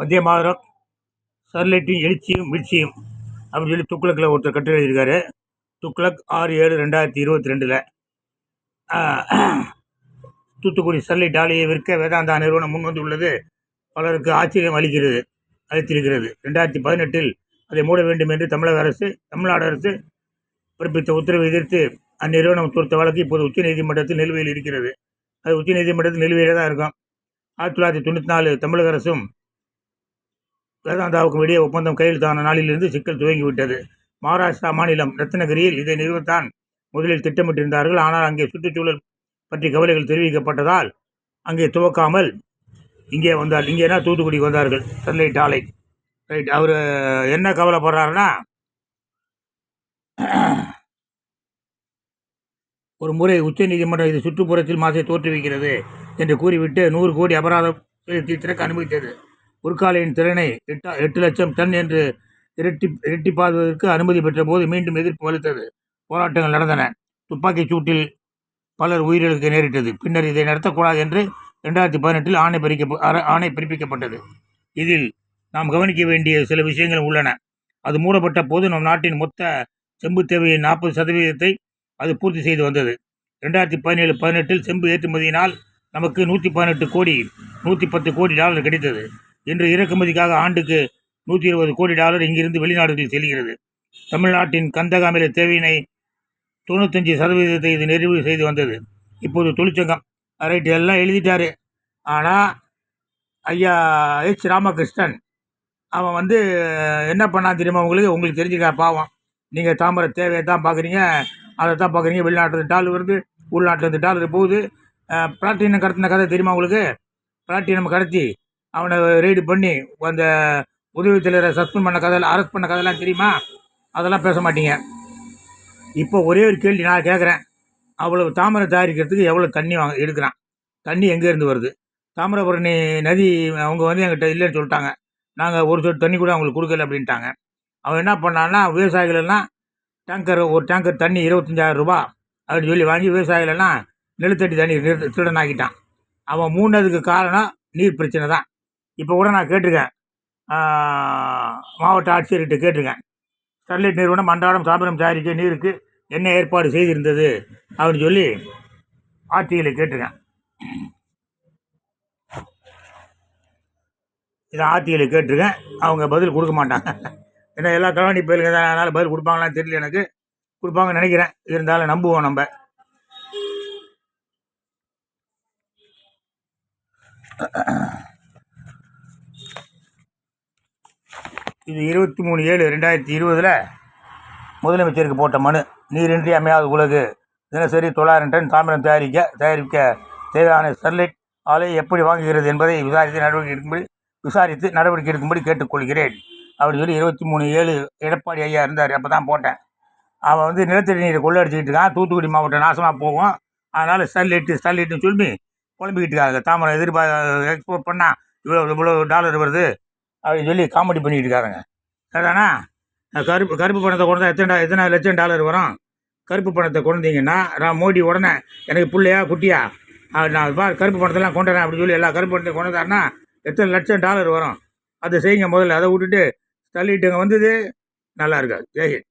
மத்திய மாதரம் ஸ்டெர்லைட்டின் எழுச்சியும் வீழ்ச்சியும் அப்படின்னு சொல்லி துக்ளக்கில் ஒருத்தர் கட்டுரை எழுதியிருக்காரு. துக்ளக் ஆறு ஏழு ரெண்டாயிரத்தி இருபத்தி ரெண்டில். தூத்துக்குடி ஸ்டெர்லைட் ஆலையை விற்க வேதாந்தா நிறுவனம் முன்வந்துள்ளது பலருக்கு ஆச்சரியம் அளிக்கிறது அளித்திருக்கிறது. ரெண்டாயிரத்தி பதினெட்டில் அதை மூட வேண்டும் என்று தமிழக அரசு தமிழ்நாடு அரசு பிறப்பித்த உத்தரவை எதிர்த்து அந்நிறுவனம் தொடுத்த வழக்கு இப்போது உச்சநீதிமன்றத்தில் நிலுவையில் இருக்கிறது. அது உச்சநீதிமன்றத்தில் நிலுவையில் தான் இருக்கும். ஆயிரத்தி தொள்ளாயிரத்தி தொண்ணூற்றி நாலு தமிழக அரசும் வேதாந்தாவுக்கும் இடையே ஒப்பந்தம் கையெழுத்தான நாளிலிருந்து சிக்கல் துவங்கிவிட்டது. மகாராஷ்டிரா மாநிலம் ரத்னகிரியில் இதை நிறுவத்தான் முதலில் திட்டமிட்டிருந்தார்கள். ஆனால் அங்கே சுற்றுச்சூழல் பற்றி கவலைகள் தெரிவிக்கப்பட்டதால் அங்கே துவக்காமல் இங்கே வந்தார். இங்கேனா தூத்துக்குடிக்கு வந்தார்கள். ஸ்டெர்லைட் ஆலை. ரைட் அவர் என்ன கவலைப்படுறாருன்னா ஒரு முறை உச்சநீதிமன்றம் இது சுற்றுப்புறத்தில் மாசை தோற்றுவிக்கிறது என்று கூறிவிட்டு நூறு கோடி அபராதம் செலுத்தி திறக்க அனுமதித்தது. உருக்காலையின் திறனை எட்டா எட்டு லட்சம் டன் என்று இரட்டி இரட்டிப்பாடுவதற்கு அனுமதி பெற்ற போது மீண்டும் எதிர்ப்பு வலுத்தது. போராட்டங்கள் நடந்தன. துப்பாக்கிச் சூட்டில் பலர் உயிரிழக்க நேரிட்டது. பின்னர் இதை நடத்தக்கூடாது என்று ரெண்டாயிரத்தி பதினெட்டில் ஆணை பிரிக்க ஆணை பிறப்பிக்கப்பட்டது இதில் நாம் கவனிக்க வேண்டிய சில விஷயங்கள் உள்ளன. அது மூடப்பட்ட போது நம் நாட்டின் மொத்த செம்பு தேவையின் நாற்பது சதவீதத்தை அது பூர்த்தி செய்து வந்தது. ரெண்டாயிரத்தி பதினேழு பதினெட்டில் செம்பு ஏற்றுமதியினால் நமக்கு நூற்றி பதினெட்டு கோடி நூற்றி பத்து கோடி டாலர் கிடைத்தது. இன்று இறக்குமதிக்காக ஆண்டுக்கு நூற்றி இருபது கோடி டாலர் இங்கிருந்து வெளிநாடுகளில் செல்கிறது. தமிழ்நாட்டின் கந்தக அமில தேவையினை தொண்ணூத்தஞ்சு சதவீதத்தை இது நிறைவு செய்து வந்தது. இப்போது தொழிற்சங்கம் ரைட் எல்லாம் எழுதிட்டாரு. ஆனால் ஐயா ஹெச் ராமகிருஷ்ணன் அவன் வந்து என்ன பண்ணான் தெரியுமா உங்களுக்கு? உங்களுக்கு தெரிஞ்சுக்க பாவம். நீங்கள் தாமரை தேவையை தான் பார்க்குறீங்க அதை தான் பார்க்குறீங்க. வெளிநாட்டு டாலர் வருது உள்நாட்டிலேருந்து டாலர் போகுது. பிளாட்டினம் கடத்தின கதை தெரியுமா உங்களுக்கு? பிளாட்டினம் கடத்தி அவனை ரெய்டு பண்ணி அந்த உதவி தலைவரை சஸ்பெண்ட் பண்ண கதையெல்லாம் அரெஸ்ட் பண்ண கதையெல்லாம் தெரியுமா? அதெல்லாம் பேச மாட்டீங்க. இப்போ ஒரே ஒரு கேள்வி நான் கேட்குறேன் அவ்வளவு தாமரை தயாரிக்கிறதுக்கு எவ்வளோ தண்ணி வாங்க எடுக்கிறான். தண்ணி எங்கேருந்து வருது? தாமிரபரணி நதி அவங்க வந்து எங்கிட்ட இல்லைன்னு சொல்லிட்டாங்க. நாங்கள் ஒரு சொட்டு தண்ணி கூட அவங்களுக்கு கொடுக்கல அப்படின்ட்டாங்க. அவன் என்ன பண்ணான்னா விவசாயிகளெல்லாம் டேங்கர் ஒரு டேங்கர் தண்ணி இருபத்தஞ்சாயிரம் ரூபா அப்படின்னு சொல்லி வாங்கி விவசாயிகளெல்லாம் நெலுத்தட்டி நிலத்தடி தண்ணி திருடனாக்கிட்டான் அவன் மூணதுக்கு காரணம் நீர் பிரச்சனை தான். இப்போ கூட நான் கேட்டிருக்கேன். மாவட்ட ஆட்சியர்கிட்ட கேட்டிருக்கேன். ஸ்டெர்லைட் நிறுவனம் அன்றாடம் தாமிரம் தயாரிக்க நீருக்கு என்ன ஏற்பாடு செய்திருந்தது அப்படின்னு சொல்லி ஆட்சியில் கேட்டிருக்கேன். இதை ஆர்டிஐயில் கேட்டிருக்கேன். அவங்க பதில் கொடுக்க மாட்டாங்க. ஏன்னா எல்லா கலாணி பயிலுங்க தான். அதனால் பதில் கொடுப்பாங்களான்னு தெரியல எனக்கு. கொடுப்பாங்கன்னு நினைக்கிறேன். இருந்தாலும் நம்புவோம் நம்ம. இது இருபத்தி மூணு ஏழு ரெண்டாயிரத்தி இருபதில் முதலமைச்சருக்கு போட்ட மனு. நீரின்றி அமையாத உலகு. தினசரி தொள்ளாயிரம் டன் தாமிரம் தயாரிக்க தயாரிக்க தேவையான ஸ்டெர்லைட் ஆலை எப்படி வாங்குகிறது என்பதை விசாரித்து நடவடிக்கை எடுக்கும்படி விசாரித்து நடவடிக்கை எடுக்கும்படி கேட்டுக்கொள்கிறேன். அப்படின்னு சொல்லி இருபத்தி மூணு ஏழு எடப்பாடி ஐயா இருந்தார். அப்போ தான் போட்டேன். அவன் வந்து நிலத்தடி நீரை கொள்ளடிச்சிக்கிட்டு இருக்கான். தூத்துக்குடி மாவட்டம் நாசமாக போகும். அதனால் ஸ்டெர்லைட்டு ஸ்டெர்லைட்டுன்னு சொல்லி புலம்பிக்கிட்டு இருக்காங்க. தாமரை எதிர்பார்க்க எக்ஸ்போர்ட் பண்ணால் இவ்வளோ இவ்வளோ டாலர் வருது. அப்படின்னு சொல்லி காமெடி பண்ணிக்கிட்டு இருக்காருங்க அதானா கருப்பு கருப்பு பணத்தை கொண்டா எத்தனை டா- எத்தனை லட்சம் டாலர் வரும்? கருப்பு பணத்தை கொண்டீங்கன்னா நான் மோடி உடனே எனக்கு பிள்ளையா குட்டியா? நான் பா கருப்பு பணத்தெல்லாம் கொண்டுறேன் அப்படின்னு சொல்லி எல்லா கருப்பு பணத்தையும் கொண்டுதாருன்னா எத்தனை லட்சம் டாலர் வரும்? அதை செய்யுங்க முதல்ல அதை விட்டுட்டு தள்ளிட்டுங்க வந்தது நல்லா இருக்காது. ஜெய்ஹிந்த்